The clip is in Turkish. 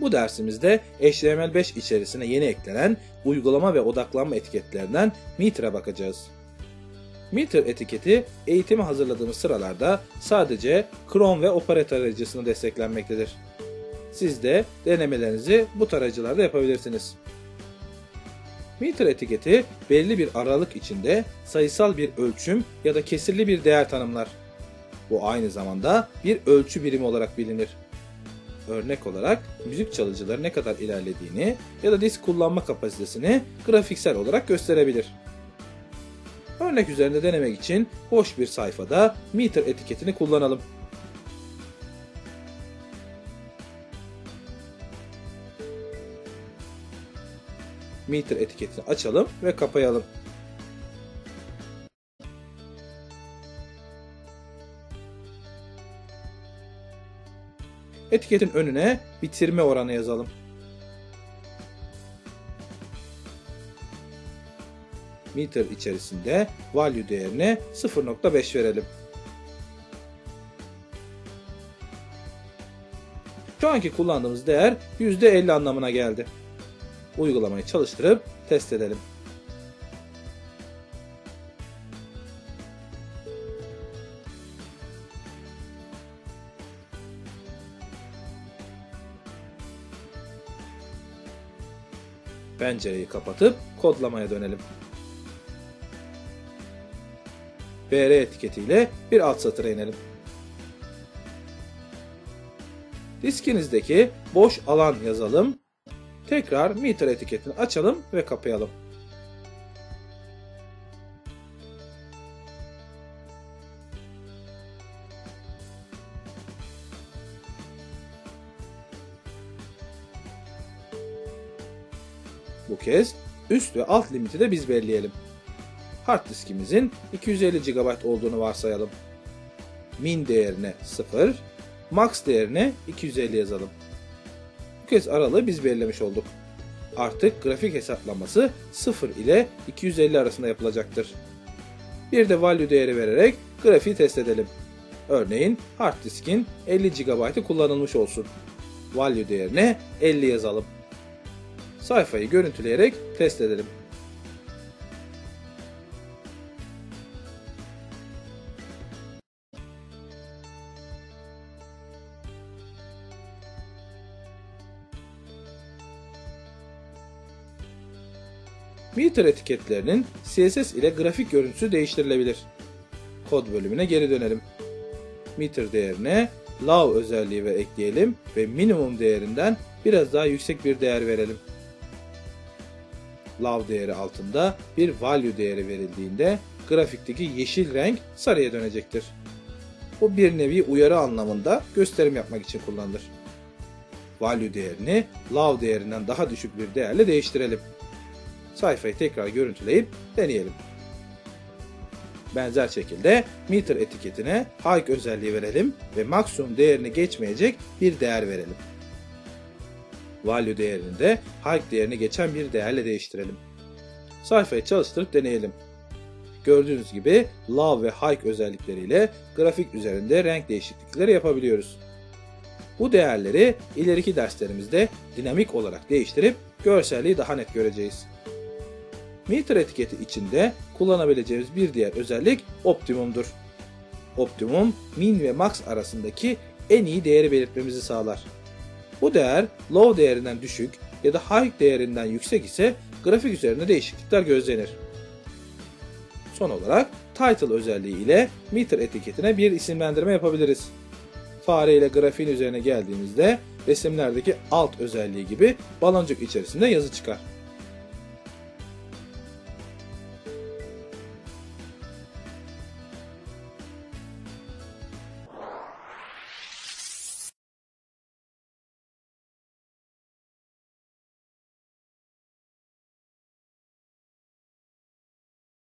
Bu dersimizde HTML5 içerisine yeni eklenen uygulama ve odaklanma etiketlerinden meter'a bakacağız. Meter etiketi eğitimi hazırladığımız sıralarda sadece Chrome ve Opera tarayıcısını desteklenmektedir. Siz de denemelerinizi bu tarayıcılarda yapabilirsiniz. Meter etiketi belli bir aralık içinde sayısal bir ölçüm ya da kesirli bir değer tanımlar. Bu aynı zamanda bir ölçü birimi olarak bilinir. Örnek olarak müzik çalıcıları ne kadar ilerlediğini ya da disk kullanma kapasitesini grafiksel olarak gösterebilir. Örnek üzerinde denemek için boş bir sayfada meter etiketini kullanalım. Meter etiketini açalım ve kapayalım. Etiketin önüne bitirme oranı yazalım. Meter içerisinde value değerine 0.5 verelim. Şu anki kullandığımız değer %50 anlamına geldi. Uygulamayı çalıştırıp test edelim. Pencereyi kapatıp kodlamaya dönelim. BR etiketiyle bir alt satıra inelim. Diskinizdeki boş alan yazalım. Tekrar meter etiketini açalım ve kapayalım. Bu kez üst ve alt limiti de biz belirleyelim. Hard diskimizin 250 GB olduğunu varsayalım. Min değerine 0, max değerine 250 yazalım. Bu kez aralığı biz belirlemiş olduk. Artık grafik hesaplaması 0 ile 250 arasında yapılacaktır. Bir de value değeri vererek grafiği test edelim. Örneğin hard diskin 50 GB'ı kullanılmış olsun. Value değerine 50 yazalım. Sayfayı görüntüleyerek test edelim. Meter etiketlerinin CSS ile grafik görüntüsü değiştirilebilir. Kod bölümüne geri dönelim. Meter değerine Lav özelliği ve ekleyelim ve minimum değerinden biraz daha yüksek bir değer verelim. Lav değeri altında bir value değeri verildiğinde grafikteki yeşil renk sarıya dönecektir. Bu bir nevi uyarı anlamında gösterim yapmak için kullanılır. Value değerini lav değerinden daha düşük bir değerle değiştirelim. Sayfayı tekrar görüntüleyip deneyelim. Benzer şekilde meter etiketine hike özelliği verelim ve maksimum değerini geçmeyecek bir değer verelim. Value değerini de hike değerini geçen bir değerle değiştirelim. Sayfayı çalıştırıp deneyelim. Gördüğünüz gibi love ve hike özellikleriyle grafik üzerinde renk değişiklikleri yapabiliyoruz. Bu değerleri ileriki derslerimizde dinamik olarak değiştirip görselliği daha net göreceğiz. Meter etiketi içinde kullanabileceğimiz bir diğer özellik optimumdur. Optimum, min ve max arasındaki en iyi değeri belirtmemizi sağlar. Bu değer low değerinden düşük ya da high değerinden yüksek ise grafik üzerinde değişiklikler gözlenir. Son olarak title özelliği ile meter etiketine bir isimlendirme yapabiliriz. Fare ile grafiğin üzerine geldiğimizde resimlerdeki alt özelliği gibi baloncuk içerisinde yazı çıkar.